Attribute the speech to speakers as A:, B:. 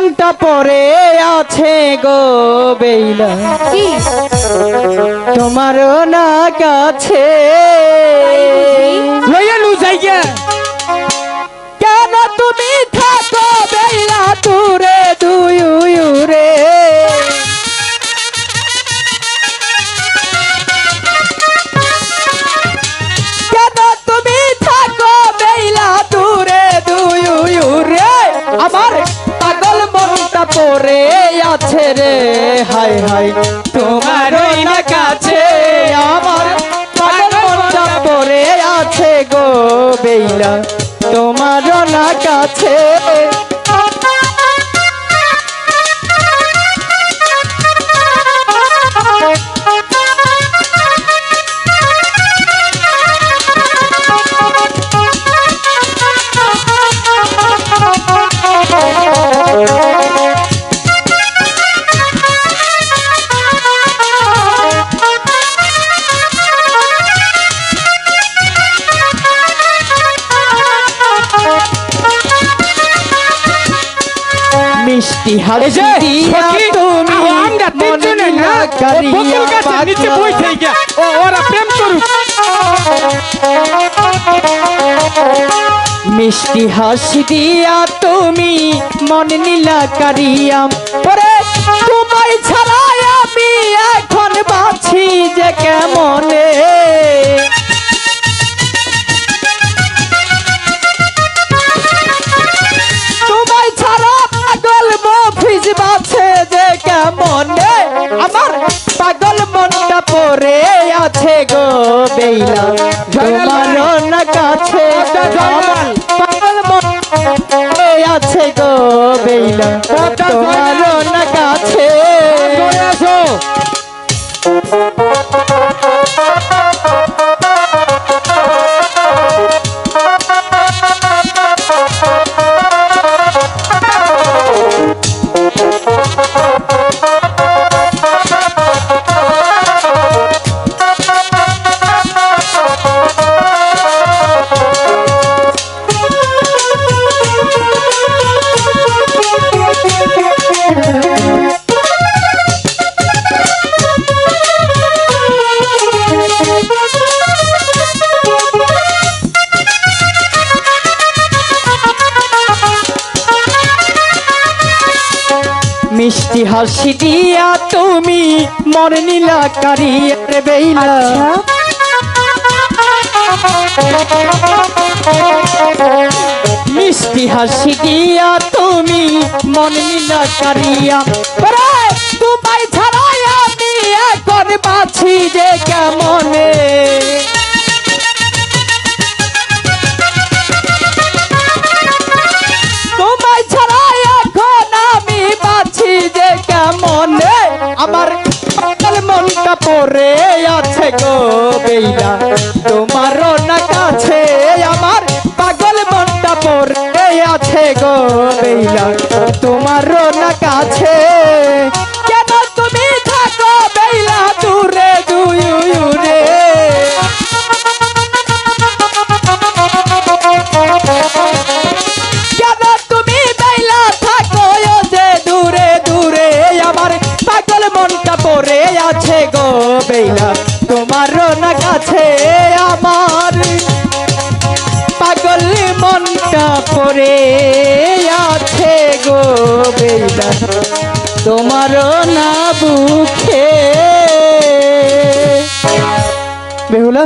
A: মনটা পরে আছে গো বেইলা। তোমারও না কাছে পড়ে আছে রে হাই হাই তোমার কাছে আমার পড়ে আছে গো বেইলা। তোমার না কাছে
B: ও ওরা প্রেম করুক।
A: মিষ্টি হাসি দিয়া তুমি মন নীলা কারিয়াম। পরে আমার পাগল মনটা পরে আছে গো বেইলা। তোমার না কাছে আমার পাগল মন আছে গো বেইলা। মিষ্টি হাসি দিয়া তুমি মন নীলা কারিয়ার বেইলা। মিষ্টি হাসি দিয়া তুমি মন নীলা কারিয়া তোমায় ছাড়াই আমি এখন যে কেমনে? আমার মনটা পরে আছে গো বেইলা। তোমারও না কাছে আমার পাগল মনটা পরে আছে গো বেইলা। তোমারও না কাছে মনটা পরে আছে গো বেদা তোমার না বুকে। বেহুলা?